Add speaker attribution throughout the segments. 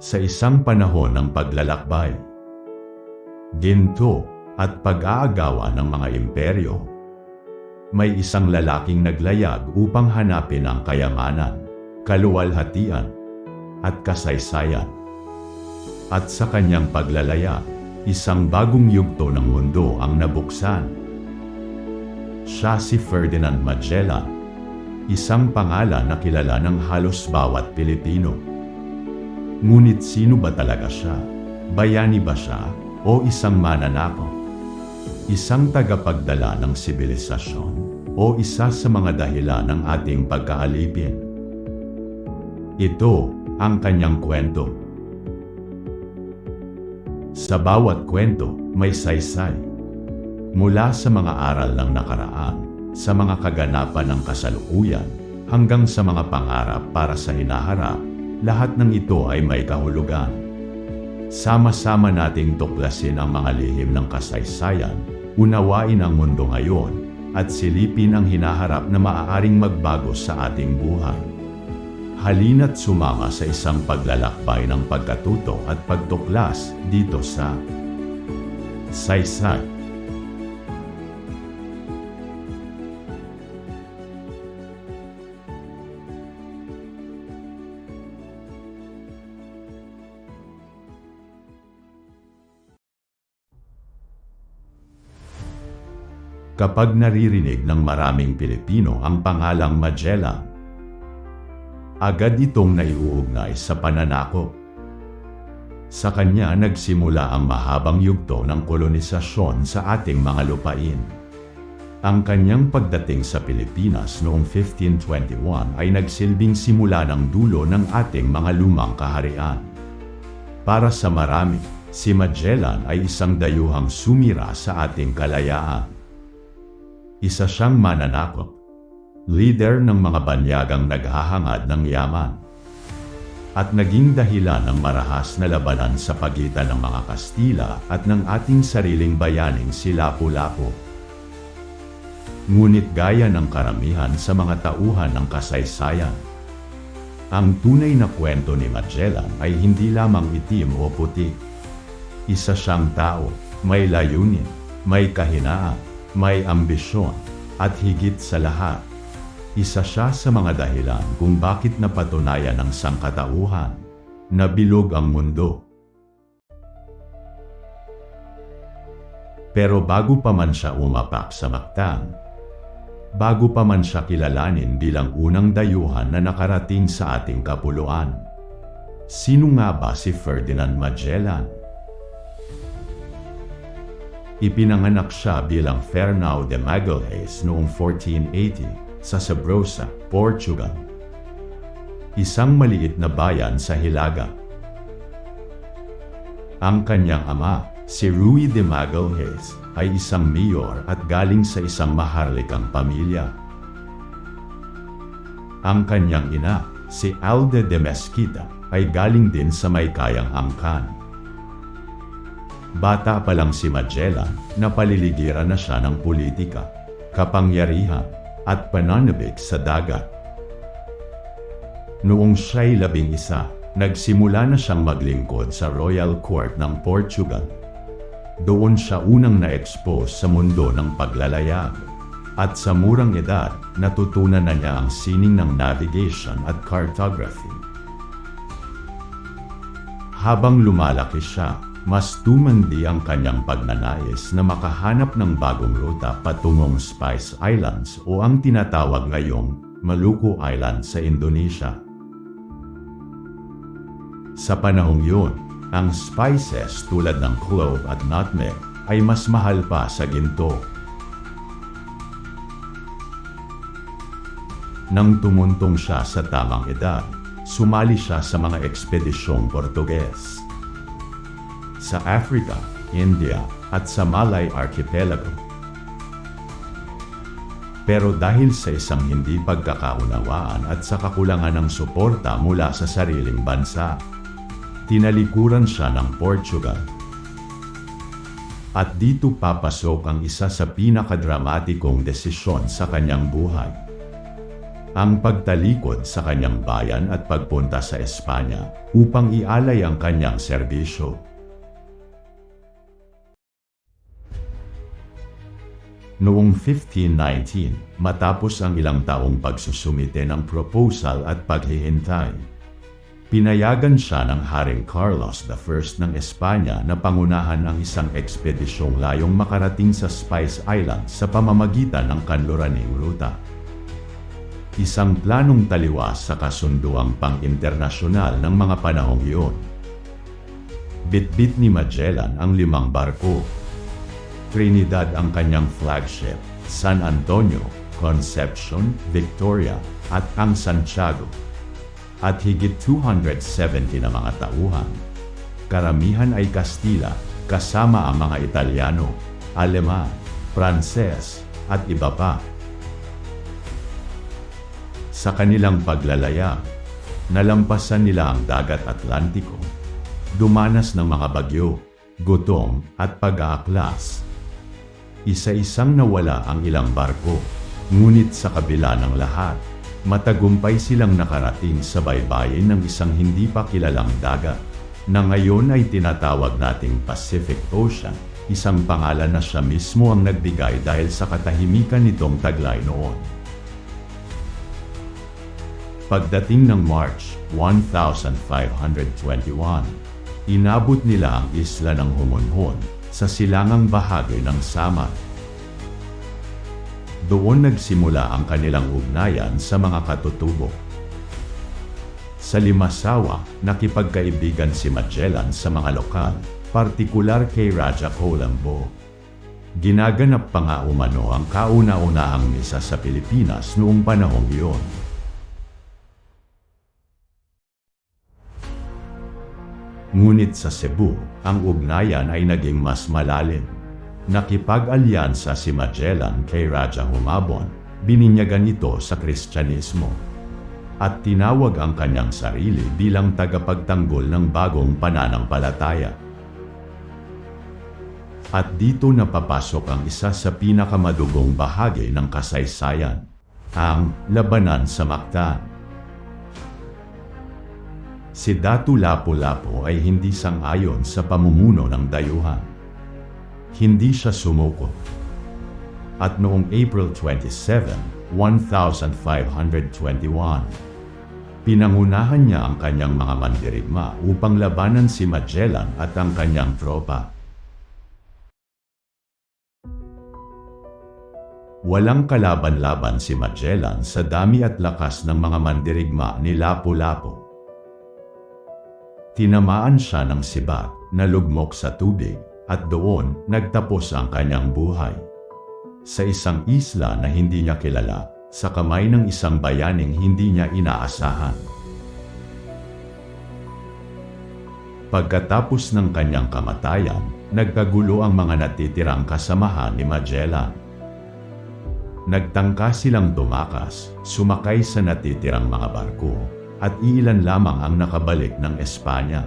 Speaker 1: sa isang panahon ng paglalakbay. Ginto at pag-aagawa ng mga imperyo. May isang lalaking naglayag upang hanapin ang kayamanan, kaluwalhatian, at kasaysayan. At sa kanyang paglalayag, isang bagong yugto ng mundo ang nabuksan. Siya si Ferdinand Magellan, isang pangalan na kilala ng halos bawat Pilipino. Ngunit sino ba talaga siya? Bayani ba siya o isang mananakaw? Isang tagapagdala ng sibilisasyon o isa sa mga dahilan ng ating pagkaalipin? Ito ang kanyang kwento. Sa bawat kwento, may saysay. Mula sa mga aral ng nakaraan, sa mga kaganapan ng kasalukuyan, hanggang sa mga pangarap para sa hinaharap, lahat ng ito ay may kahulugan. Sama-sama nating tuklasin ang mga lihim ng kasaysayan, unawain ang mundo ngayon, at silipin ang hinaharap na maaaring magbago sa ating buhay. Halina't sumama sa isang paglalakbay ng pagkatuto at pagtuklas dito sa Saysay. Kapag naririnig ng maraming Pilipino ang pangalang Magellan, agad itong naiuugnay sa pananakop. Sa kanya nagsimula ang mahabang yugto ng kolonisasyon sa ating mga lupain. Ang kanyang pagdating sa Pilipinas noong 1521 ay nagsilbing simula ng dulo ng ating mga lumang kaharian. Para sa marami, si Magellan ay isang dayuhang sumira sa ating kalayaan. Isa siyang mananakop, leader ng mga banyagang naghahangad ng yaman, at naging dahilan ng marahas na labanan sa pagitan ng mga Kastila at ng ating sariling bayaning si Lapu-Lapu. Ngunit gaya ng karamihan sa mga tauhan ng kasaysayan, ang tunay na kwento ni Magellan ay hindi lamang itim o puti. Isa siyang tao, may layunin, may kahinaan, may ambisyon, at higit sa lahat, isa siya sa mga dahilan kung bakit napatunayan ng sangkatauhan na bilog ang mundo. Pero bago pa man siya umapak sa Mactan, bago pa man siya kilalanin bilang unang dayuhan na nakarating sa ating kapuluan, sino nga ba si Ferdinand Magellan? Ipinanganak siya bilang Fernão de Magalhães noong 1480 sa Sabrosa, Portugal. Isang maliit na bayan sa Hilaga. Ang kanyang ama, si Rui de Magalhães, ay isang mayor at galing sa isang maharlikang pamilya. Ang kanyang ina, si Alde de Mesquita, ay galing din sa may kayang angkan. Bata pa lang si Magellan, napaliligiran na siya ng politika, kapangyarihan, at pananabik sa dagat. Noong siya'y labing isa, nagsimula na siyang maglingkod sa Royal Court ng Portugal. Doon siya unang na-expose sa mundo ng paglalayag. At sa murang edad, natutunan na niya ang sining ng navigation at cartography. Habang lumalaki siya, mas tumandi ang kanyang pagnanais na makahanap ng bagong ruta patungong Spice Islands o ang tinatawag ngayong Maluku Island sa Indonesia. Sa panahong yun, ang spices tulad ng clove at nutmeg ay mas mahal pa sa ginto. Nang tumuntong siya sa tamang edad, sumali siya sa mga ekspedisyong Portuges sa Africa, India, at sa Malay Archipelago. Pero dahil sa isang hindi pagkakaunawaan at sa kakulangan ng suporta mula sa sariling bansa, tinalikuran siya ng Portugal. At dito papasok ang isa sa pinakadramatikong desisyon sa kanyang buhay. ang pagtalikod sa kanyang bayan at pagpunta sa Espanya upang ialay ang kanyang serbisyo. Noong 1519, matapos ang ilang taong pagsusumite ng proposal at paghihintay, pinayagan siya ng Haring Carlos I ng Espanya na pangunahan ang isang ekspedisyong layong makarating sa Spice Island sa pamamagitan ng kanluraning ruta. Isang planong taliwas sa kasunduang pang-internasyonal ng mga panahong iyon. Bitbit ni Magellan ang limang barko Trinidad ang kanyang flagship, San Antonio, Concepcion, Victoria, at ang Santiago. At higit 270 na mga tauhan. Karamihan ay Kastila, kasama ang mga Italiano, Aleman, Pranses, at iba pa. Sa kanilang paglalaya, nalampasan nila ang dagat Atlantiko, dumanas ng mga bagyo, gutom at pag-aaklas isa-isang nawala ang ilang barko. Ngunit sa kabila ng lahat, matagumpay silang nakarating sa baybayin ng isang hindi pa kilalang dagat, na ngayon ay tinatawag nating Pacific Ocean, isang pangalan na siya mismo ang nagbigay dahil sa katahimikan nitong taglay noon. Pagdating ng March 1521, inabot nila ang isla ng Humonhon sa silangang bahagi ng Samar. Doon nagsimula ang kanilang ugnayan sa mga katutubo. Sa Limasawa, nakipagkaibigan si Magellan sa mga lokal, partikular kay Raja Colombo. Ginaganap pa nga umano ang kauna-unahang misa sa Pilipinas noong panahong iyon. Ngunit sa Cebu, ang ugnayan ay naging mas malalim. Nakipag-alyansa si Magellan kay Raja Humabon, bininyagan ito sa Kristyanismo. At tinawag ang kanyang sarili bilang tagapagtanggol ng bagong pananampalataya. At dito napapasok ang isa sa pinakamadugong bahagi ng kasaysayan, ang labanan sa Mactan. Si Datu Lapu-Lapu ay hindi sang-ayon sa pamumuno ng dayuhan. Hindi siya sumuko. At noong April 27, 1521, pinangunahan niya ang kanyang mga mandirigma upang labanan si Magellan at ang kanyang tropa. Walang kalaban-laban si Magellan sa dami at lakas ng mga mandirigma ni Lapu-Lapu. Tinamaan siya ng sibat na lugmok sa tubig at doon nagtapos ang kanyang buhay. Sa isang isla na hindi niya kilala, sa kamay ng isang bayaning hindi niya inaasahan. Pagkatapos ng kanyang kamatayan, nagkagulo ang mga natitirang kasamahan ni Magellan. Nagtangka silang tumakas, sumakay sa natitirang mga barko, at iilan lamang ang nakabalik ng Espanya.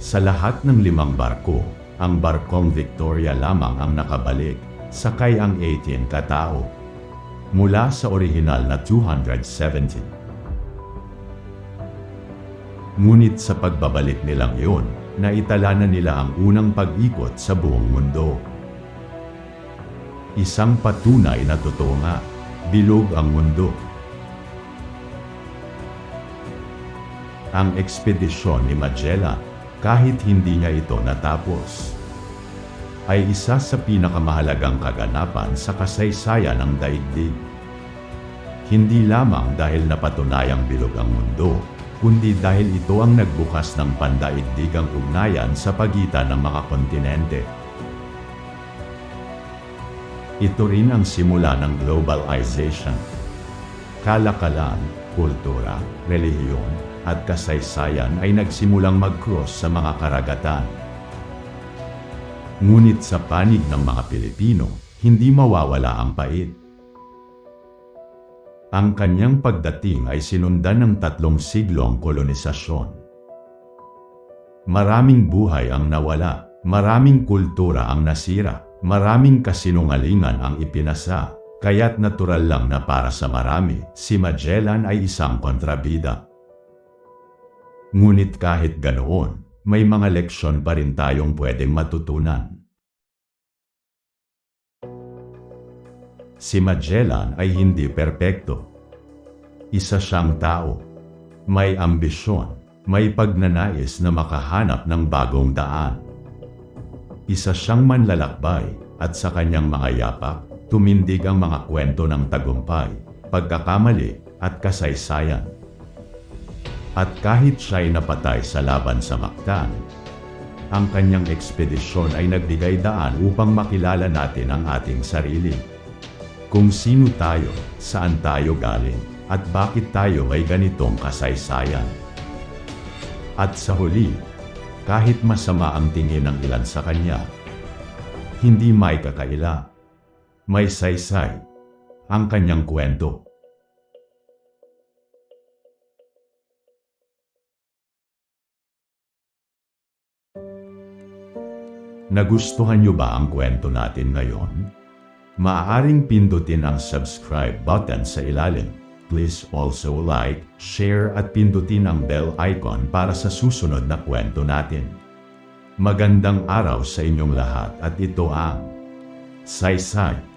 Speaker 1: Sa lahat ng limang barko, ang barkong Victoria lamang ang nakabalik, sakay ang 18 katao, mula sa orihinal na 270. Ngunit sa pagbabalik nilang iyon, naitala na nila ang unang pag-ikot sa buong mundo. Isang patunay na totoo nga, bilog ang mundo. Ang ekspedisyon ni Magellan, kahit hindi niya ito natapos, ay isa sa pinakamahalagang kaganapan sa kasaysayan ng daigdig. Hindi lamang dahil napatunayang bilog ang mundo, kundi dahil ito ang nagbukas ng pandaigdigang ugnayan sa pagitan ng mga kontinente. Ito rin ang simula ng globalization. Kalakalan, kultura, relihiyon, at kasaysayan ay nagsimulang mag-cross sa mga karagatan. Ngunit sa panig ng mga Pilipino, hindi mawawala ang pait. Ang kanyang pagdating ay sinundan ng tatlong siglong kolonisasyon. Maraming buhay ang nawala, maraming kultura ang nasira, maraming kasinungalingan ang ipinasa, Kaya't natural lang na para sa marami, si Magellan ay isang kontrabida. Ngunit kahit ganoon, may mga leksyon pa rin tayong pwedeng matutunan. Si Magellan ay hindi perpekto. Isa siyang tao. May ambisyon, may pagnanais na makahanap ng bagong daan. Isa siyang manlalakbay at sa kanyang mga yapak, tumindig ang mga kwento ng tagumpay, pagkakamali at kasaysayan. At kahit siya'y napatay sa laban sa Mactan, ang kanyang ekspedisyon ay nagbigay daan upang makilala natin ang ating sarili. Kung sino tayo, saan tayo galing, at bakit tayo ay ganitong kasaysayan. At sa huli, kahit masama ang tingin ng ilan sa kanya, hindi may kakaila, may saysay, ang kanyang kwento. Nagustuhan niyo ba ang kwento natin ngayon? Maaaring pindutin ang subscribe button sa ilalim. Please also like, share at pindutin ang bell icon para sa susunod na kwento natin. Magandang araw sa inyong lahat at ito ang Saysay